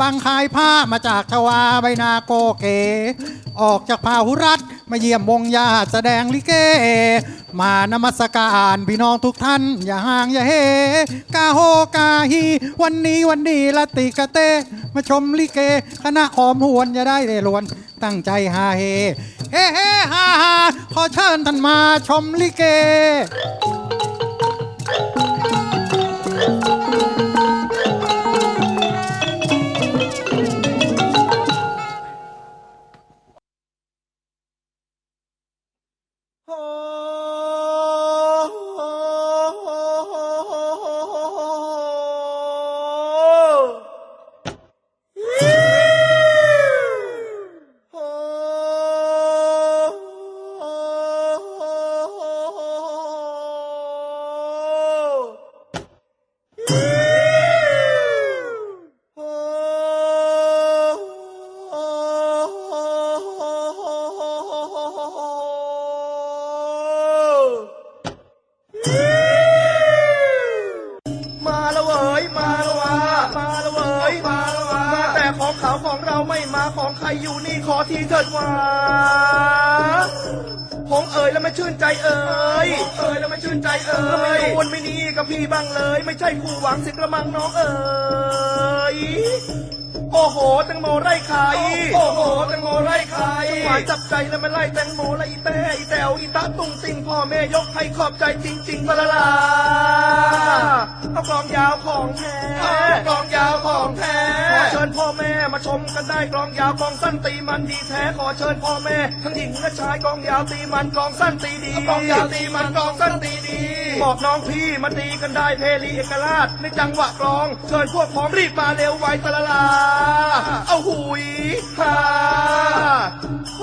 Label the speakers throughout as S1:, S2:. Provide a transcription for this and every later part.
S1: บังคายผ้ามาจากชวาใบนาโกเก ออกจากพาหุรัตมาเยี่ยมวงญาติแสดงลิเก มานมัสการพี่น้องทุกท่าน อย่าห่างอย่าเฮกาโฮกาฮีวันนี้วันนี้ละติกะเต มาชมลิเก คณะหอมหวนอย่าได้เลยลวน ตั้งใจฮาเฮเฮเฮฮาฮาขอเชิญท่านมาชมลิเก
S2: อยู่นี่ขอทีเถิดวาผมเอ่ยแล้วไม่ชื่นใจเอ่ยเอ่ยแล้วไม่ชื่นใจเอ่ยไม่วนไม่นี่กับพี่บ้างเลย ไม่ใช่คู่หวังสิกระมังน้องเอ่ย โอ้โหแตงโมไร่ไข่โอ้โหแตงโมไร่ไข่หวานจับใจแล้วมันไล่แตงโมและอีแต้อีแตวอีตาตุ้งติงพ่อแม่ยกให้ขอบใจจริงๆบลาลาเอากลองยาวของแท้กลองยาวของแท้ขอเชิญพ่อแม่มาชมกันได้กลองยาวกลองสั้นตีมันดีแท้ขอเชิญพ่อแม่ ทั้งหญิงและชายกลองยาวตีมันกลองสั้นตีดีกลองยาวตีมันกลองสั้นตีดี บอกน้องพี่มาตีกันได้เพลีเอกราชในจังหวะกลองเชิญพวกพร้อมรีบมาเร็วไวตะละลา เอาหุยฮาโฮ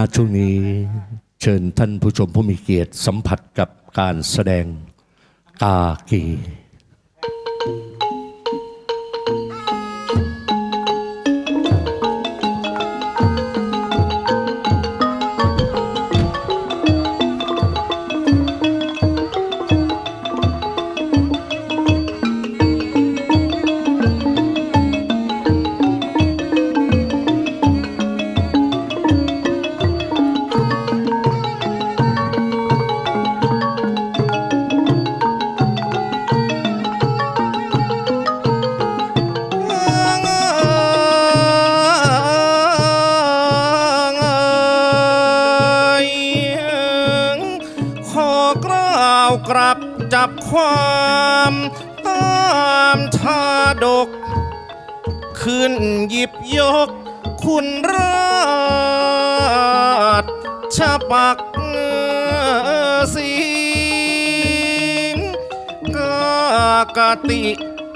S3: ณช่วงนี้เชิญท่านผู้ชมผู้มีเกียรติสัมผัสกับการแสดงกากี
S4: ติ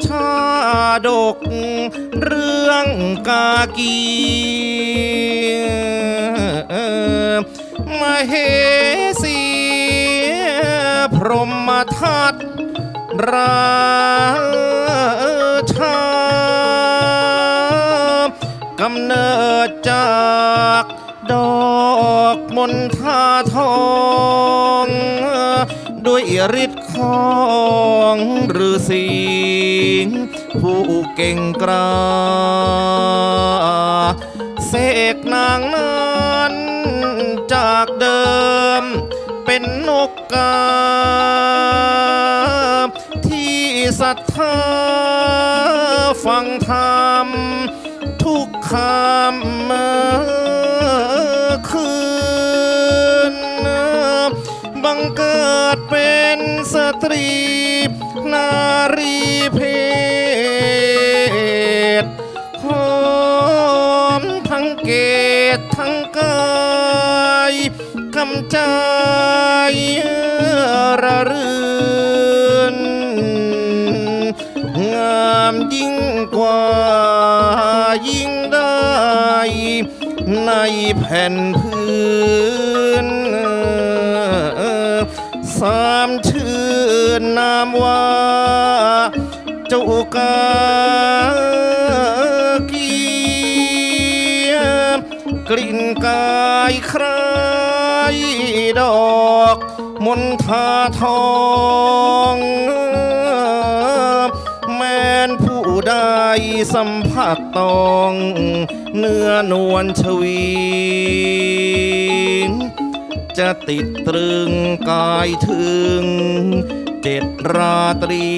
S4: ชาดก เรื่องกากีมาเหสีพรหมทัตราชากำเนิดจากดอกมณฑาทอง ด้วยฤทธิ์ ของฤาษีผู้เก่งกล้าเสกนางนั้นจากเดิมเป็นนกกา ที่ศรัทธาฟังธรรมทุกคำ ผ่นพื้นสามชื่อนามว่า เจ้ากากีกลิ่นกายคล้ายดอกมณฑาทองแม้นผู้ใดสัมผัสตอง เนื้อนวลชวีจะติดตรึงกายถึงเจ็ดราตรี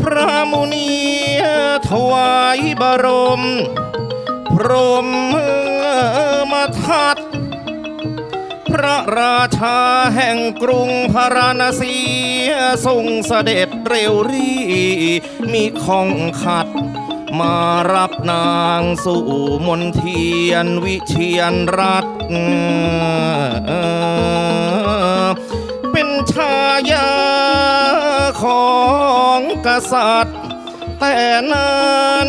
S4: พระมุนีถวายบรม พรหมมาทัด พระราชาแห่งกรุงพาราณสีทรงเสด็จ เร็วรีมีของขัด มารับนางสู่มนเทียนวิเชียนรัตเป็นชายาของกษัตริย์แต่นั้น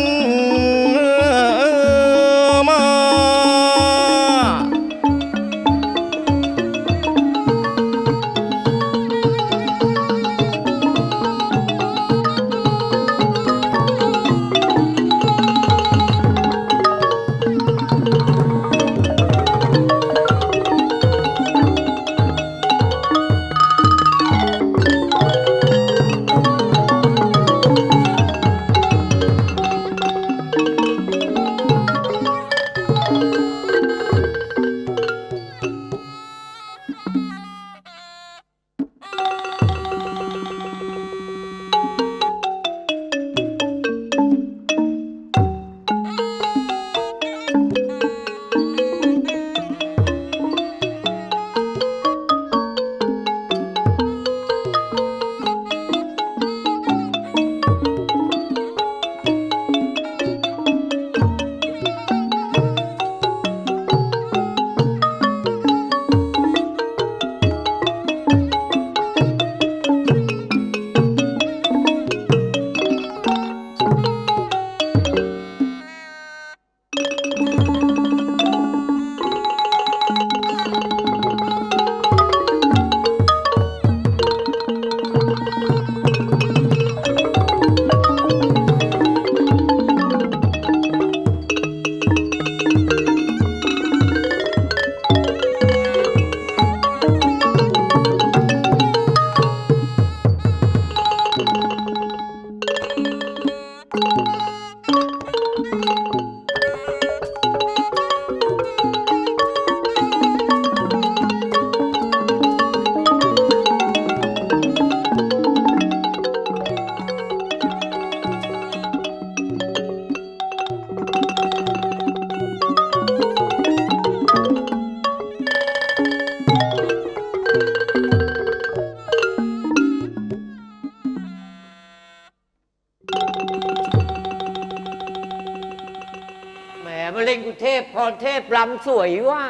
S5: เทพลำสวยว่ะ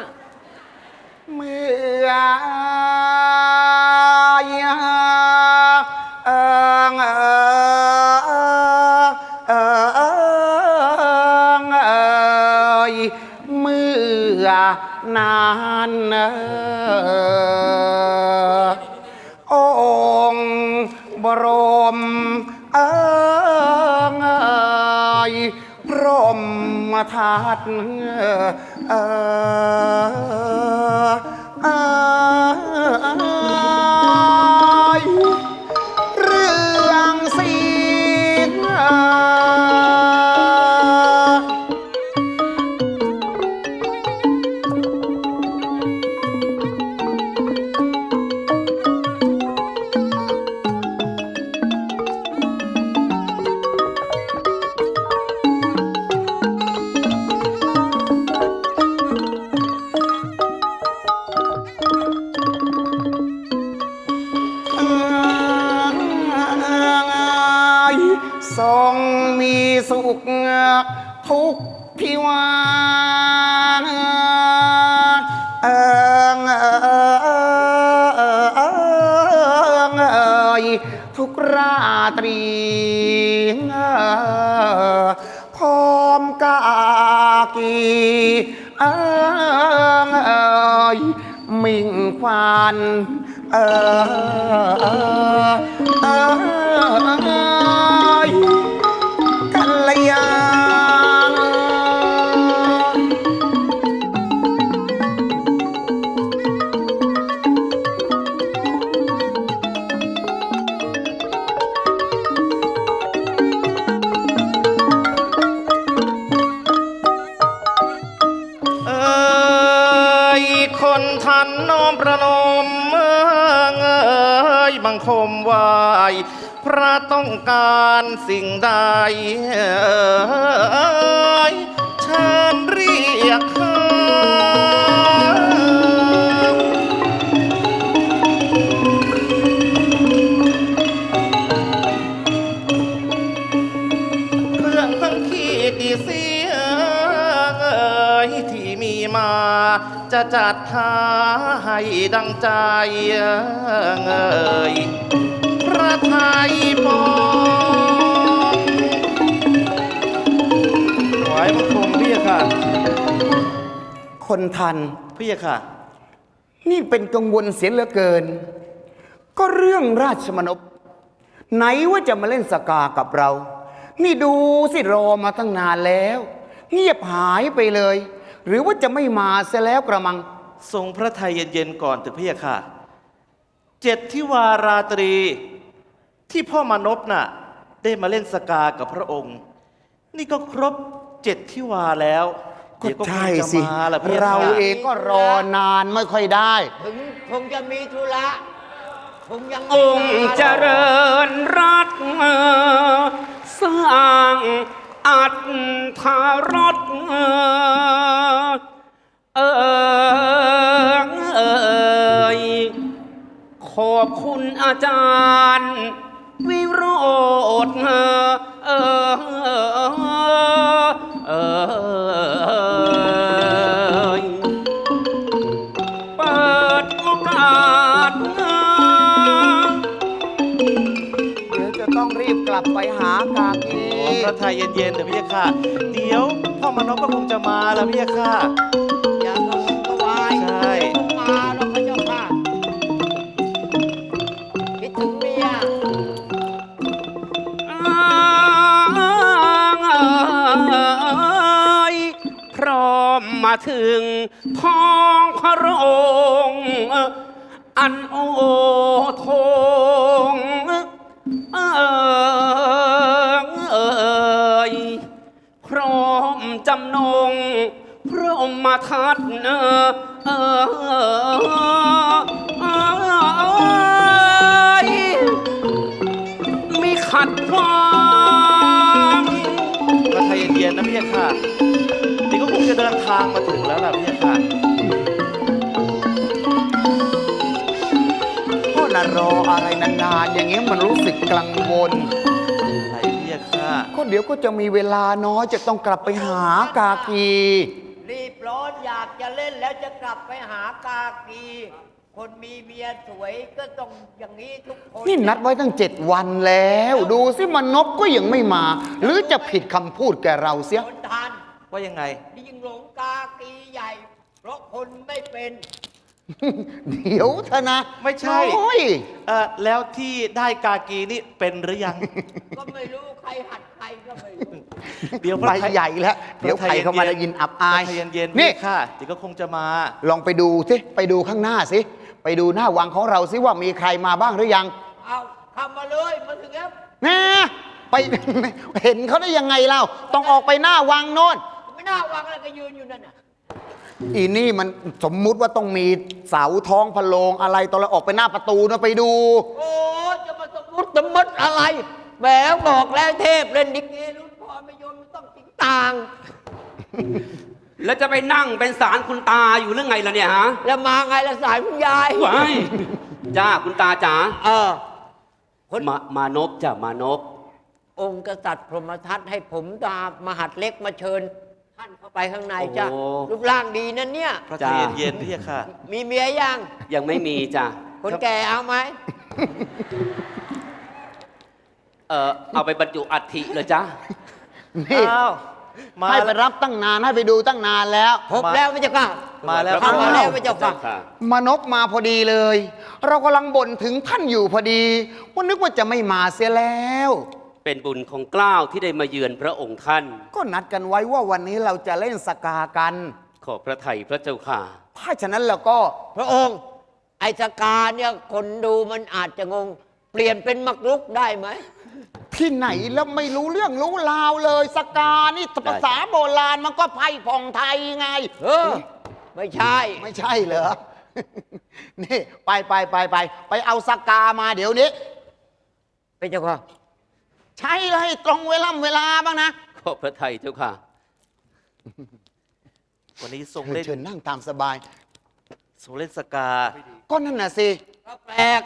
S6: เมื่อเอิงเอิงเอยเมื่อนานเออ ทัดเออ ตรีพร้อมกากีเอ้ยมิ่งควันเออเออ
S4: ต้องการสิ่งใดเอ้ยเชิญเรียกข้าเครื่องทั้งขีดดีเสียเอ่ยที่มีมาจะจัดหาให้ดังใจเอ่ย พระไทยปองไหวายบังคมพี่ค่ะ
S6: คนทัน
S4: พี่ค่ะ
S6: นี่เป็นกังวลเสียเหลือเกิน ก็เรื่องราชมนพไหนว่าจะมาเล่นสกากับเรา นี่ดูสิรอมาตั้งนานแล้ว เงียบหายไปเลย หรือว่าจะไม่มาเสียแล้วกระมัง
S4: ทรงพระไทยเย็นๆก่อนเถอะพี่ค่ะ เจ็ดที่วาราตรี ที่พ่อมานพน่ะ ได้มาเล่นสกากับพระองค์ นี่ก็ครบเจ็ดที่วาแล้ว
S6: ก็
S4: เดี๋ยวคง
S6: ใช่
S4: จะ
S6: สิ
S4: มาล่ะพี่ค่ะ
S6: เราเองก็รอนานไม่ค่อยได้
S5: ถึงคงจะมีธุระคงยัง
S7: องค์เจริญรัตน์สร้างอัตถารสเออเอยขอบคุณอาจารย์วิโรธเออเออเปิดโอกาส
S6: เดี๋ยวจะต้องรีบกลับไปหากากี
S4: โอ้พระไทยเย็นๆเถอะพี่ค่ะ เดี๋ยวพ่อมานพก็คงจะมาแล้วพี่ค่ะ
S5: ถึง
S7: ท้องพระองค์อันโอทงเอยพร้อมจำนงพระองค์มาทัดเออ
S4: ทางมาถึงแล้วล่ะพี่ค่ะ
S6: พ่อน่ะรออะไรนานๆอย่างเงี้ยมันรู้สึกกังวล
S4: ไหนพี่ค่ะ
S6: ก็เดี๋ยวก็จะมีเวลาน้อยจะต้องกลับไปหากากี
S5: รีบร้อนแล้วจะกลับไปหากากี คนมีเมียสวยก็ต้องอย่างนี้ทุกคน
S6: นี่นัดไว้ตั้งเจ็ดวันแล้ว ดูสิมันนบก็ยังไม่มา หรือจะผิดคำพูดแกเราเสีย
S5: คนทาน
S4: ว่ายังไง
S5: นี่ยิ่งหลง กากีใหญ่ เพราะคนไม่เป็น
S6: เดี๋ยวเถอะนะ
S4: ไม่ใช่
S6: โอ้ย
S4: เออแล้วที่ได้กากีนี่เป็นหรือยัง
S5: ก็ไม่รู้ใครหัดใครก็ไม่รู้
S4: เดี๋ยวพ
S6: ใบ
S4: ระไทย
S6: ใหญ่แล้ว เดี๋ยวใครเข้ามาได้ยินอับอาย
S4: พระไทยเย็นๆ
S6: นี่
S4: นี่ค่ะเดี๋ยวก็คงจะมา
S6: ลองไปดูสิไปดูข้างหน้าสิไปดูหน้าวังของเราสิว่ามีใครมาบ้างหรือยัง
S5: เอาทำมาเลยมาถึงแล้ว
S6: แน่ไป เห็นเขาได้ยังไงเล่าต้องออกไปหน้าวังโน่น
S5: ไม่น่าวางอะไรก็ยืนอยู่นั่นน่ะ
S6: อีนี่มันสมมุติว่าต้องมีเสาท้องพะโลงอะไรตอนเราออกไปหน้าประตูนะไปดู
S5: โอ้จะมาสมมติสมมติอะไรแหมบอกแล้วเทพเล่นดิเกรุ่นพ่อไม่ยอมมันต้องติงต่าง
S7: แล้วจะไปนั่งเป็นสารคุณตาอยู่เรื่องไงล่ะเนี่ยฮะ
S5: แล้วมาไงละสายคุณยาย
S7: ว้ายจ้าคุณตาจ๋า
S5: เออ คน
S7: มามานพจ้ามานพ
S5: องค์กษัตริย์พรหมทัตให้ผมตามหาดเล็กมาเชิญ ท่านเข้าไปข้างในจ้ะ
S7: โอ้
S5: รูปร่างดีนั่นเนี่ย
S4: พระไท
S7: จ้า
S4: ยเย็นๆพี่ค่ะ
S5: มีเมียยัง
S7: ยังไม่มีจ้ะ
S5: คนแก่เอาไหม
S7: เออเอาไปบรรจุอัฐิเลยจ้า
S6: นี่
S4: อ้าว มา
S6: ให้ไป
S4: แล้ว
S6: รับตั้งนานให้ไปดูตั้งนานแล้ว
S5: พบแล้วไม่จะกล้า
S4: มาแล้ว
S5: ทำมาแล้วไม่จะฟัง
S7: ค่ะ
S6: มานพมาพอดีเลย เรากำลังบ่นถึงท่านอยู่พอดีว่านึกว่าจะไม่มาเสียแล้ว
S7: เป็นบุญของเกล้าวที่ได้มาเยือนพระองค์ท่าน
S6: ก็นัดกันไว้ว่าวันนี้เราจะเล่นสกากัน
S7: ขอพระไทยพระเจ้าค่ะ
S6: ถ้าฉะนั้นแล้วก็
S5: พระองค์ ไอสกาเนี่ยคนดูมันอาจจะงง เปลี่ยนเป็นมักลุกได้ไหม
S6: ที่ไหนแล้วไม่รู้เรื่องรู้ราวเลยสกานี่ภาษาโบราณมันก็ไพ่ผ่องไทยไง
S5: เออ ไม่ใช่
S6: ไม่ใช่เหรอ นี่ไปไปไปไปไปเอาสกามาเดี๋ยวนี้
S5: เป็นเจ้าค่ะ
S6: ใช่เลยตรงเวลาเวลาบ้างนะ
S7: ขอพระไทยเจ้าค่ะ
S4: วันนี้ทรง
S6: เชิญ
S4: เล่น
S6: เชิญนั่งตามสบาย
S4: ทรงเล่นสกา
S6: ก็นั่นน่ะสิ
S5: ก็แปลก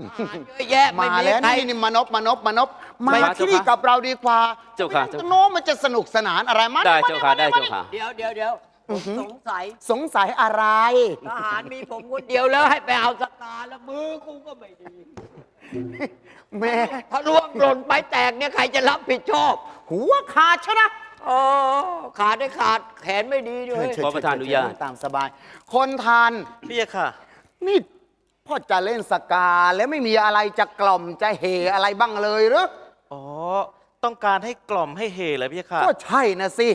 S5: อาหารเยอะแยะไม่
S6: มา
S5: มี
S6: แล้ว
S5: ใคร
S6: นี่นี่มานพมานพมานพมา
S7: ไม่
S6: ที่นี่
S7: เจ้าค่ะ
S6: กับเราดีกว่า
S7: เจ้าค่ะเจ้าค่ะ
S6: โน้มมันจะสนุกสนานอะไรมา
S7: ได้เจ้าค่ะได้เจ้าค่ะ
S5: เดี๋ยวเดี๋ยวเดี๋ยวผมสงสัย
S6: สงสัยอะไร
S5: ทหารมีผมคนเดียวแล้วให้ไปเอาสกาแล้วมือกูก็ไม่ดี
S6: แม่
S5: ถ้าล่วงหล่นไปแตกเนี่ยใครจะรับผิดชอบ
S6: หัวขาดชนะ
S5: อ๋อขาดได้ขาดแขนไม่ดีด้วย
S7: ขอประทานอนุญาต
S6: เชิญตามสบาย คนทาน
S4: พี่ค่ะ
S6: นี่พ่อจะเล่นสกาแล้วไม่มีอะไรจะกล่อมจะเฮอะไรบ้างเลยหรือ
S4: อ๋อ ต้องการให้กล่อมให้เฮเลยพี่ค่ะ
S6: ก็ใช่นะสิ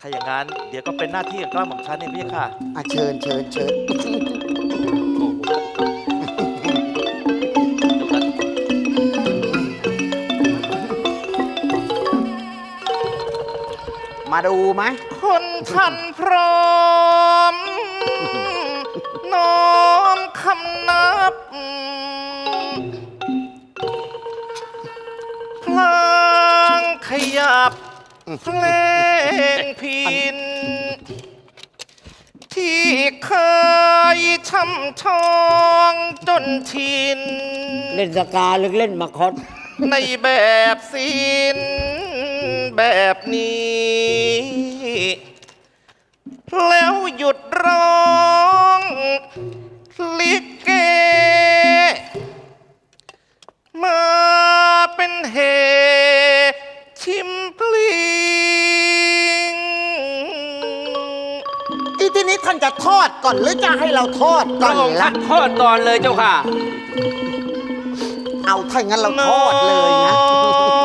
S4: ถ้าอย่างนั้น เดี๋ยวก็เป็นหน้าที่ของกล้าหม่อมฉันเองพี่ค่ะ
S6: อะเชิญเชิญเชิญ มาดูไหม
S4: คนทันพร้อม น้อมคำนับ พลางขยับเพลงพิน ที่เคยช่ำชองจนชิน
S5: เล่นสกาหรือเล่นมาคอส
S4: ในแบบสิน แบบนี้ แล้วหยุดร้องลิเก มาเป็นเหชิมพลิง
S6: อีทีนี้ท่านจะทอดก่อนหรือจะให้เราทอด
S7: พ
S6: ก่อ
S7: ระ
S6: น
S7: องค์
S6: ล่ะ
S7: ท่านทอดก่อนเลยเจ้าค่ะ
S6: เอาถ้างั้นเราทอดเลยนะ
S4: องนอน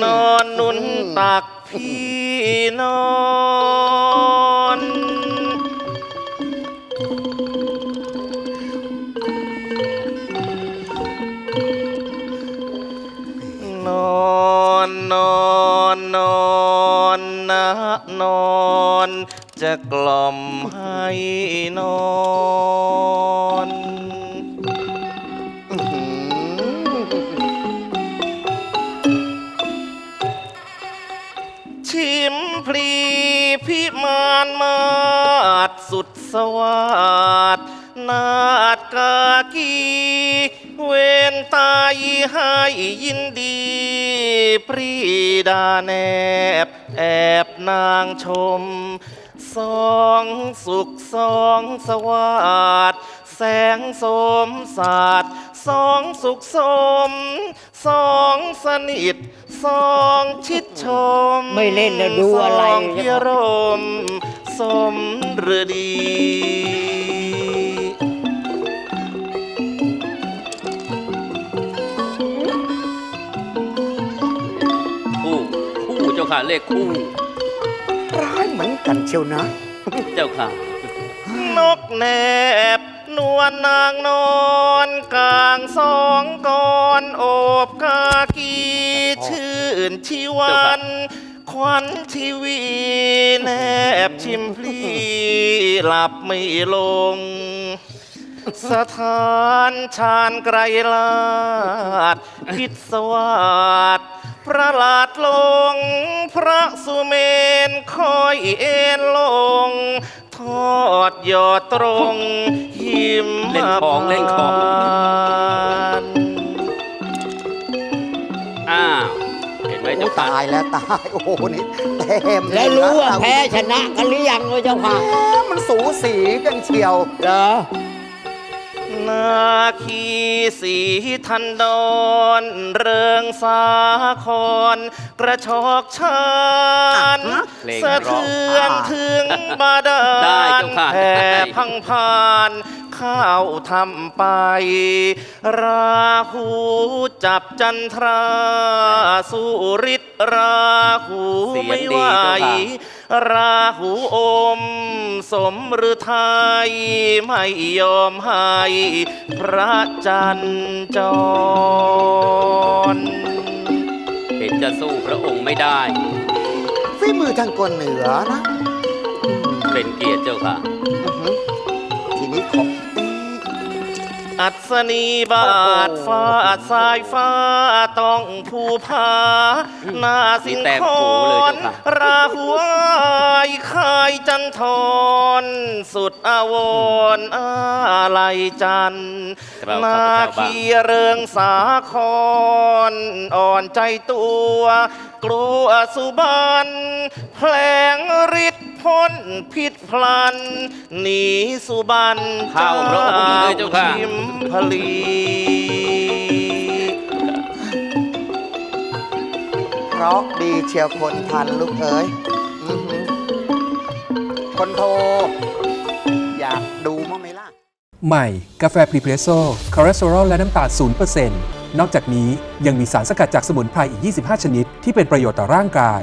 S4: นอนนุนตักพี่นอนนอนนอนนอนนะนอน จะกล่อมให้นอน สวัสดนาดกากีเวนตายให้ยินดี ปรีดาแนบ แอบนางชม สองสุขสองสวัสดแสงสมศาสตร์สองสุขสม สองสนิทสองชิดชม
S5: ไม่เล่นแล้วดูอะไร
S4: สองพิรม สมฤดี
S7: คู่ คู่เจ้าค่ะเลขคู่
S6: ร้ายเหมือนกันเชียวนะ
S7: เจ้าค่ะ
S4: นกแนบ นวลนางนอนกลางสองกอนโอบกากี ชื่นชีวันค วันทีวีแนบชิมพลีหลับไม่ลง สถานชาญไกรลาดพิศวาสประหลาดลง พระสุเมนคอยเอ็นลง ทอดยอดตรงหิม
S7: เล่นของเล่นของ
S4: ผ่าน
S7: อ้าว เห็นไหมเจ้าค่ะ
S6: ตายแล้วตาย โอ้โหนี่เต็ม
S5: แล้วรู้ว่า
S6: เย
S5: แพ้ชนะกันหรือยังวะเจ้าค่ะ
S6: แหมมันสูสีกันเชียว
S5: เหรอ
S4: นาคีสีทันดอนเริงสาคร กระชอกชาน
S6: อะฮะ
S7: เพลง
S4: สะเทือน
S6: ร้อง
S4: ถึงบาดา
S7: ได้
S4: ล
S7: เจ้าค่ะ
S4: แผ่พังพาน ข้าวทำไป ราหูจับจันทรา สุริตราหู
S7: เสียง
S4: ไม่
S7: ดี
S4: ไหว
S7: เจ้าค่ะ
S4: ราหูอม สมฤทัยไม่ยอมให้พระจันทร์จร
S7: เห็นจะสู้พระองค์ไม่ได้
S6: ฝีมือทางกวนเหนือนะ
S7: เป็นเกียรติเจ้าค่ะ
S6: อื้อหือทีนี้ขอ
S4: อัศนีบาทฟ้าสายฟ้าต้องภูผาหน้าสิน
S7: มีแต่
S4: ค
S7: ผูเลย
S4: ร
S7: เจ้าค่ะ
S4: ราหัวายคายจันทร สุดอาวรณ์อะไรจันทร์
S7: เรา
S4: นา
S7: ข้าพเจ้าบ้าง
S4: คีเริงสาครอ่อนใจตัว กลัวสุบันแผลงฤทธิ์ พ้นผิดพลัน หนีสุบัน
S7: เข้าพระองค์เลยเจ้าค่ะ
S4: ชิมพลี
S6: เพราะดีเชียวคนทันลูกเอ๋ยอื้อหือคนโทรอยากดูมั้งไหมล่ะ
S8: ใหม่ กาแฟพรีเพรสโซ่คอเลสเตอรอลและน้ำตาล0%นนอกจากนี้ยังมีสารสกัดจากสมุนไพรอีก 25 ชนิด ที่เป็นประโยชน์ต่อร่างกาย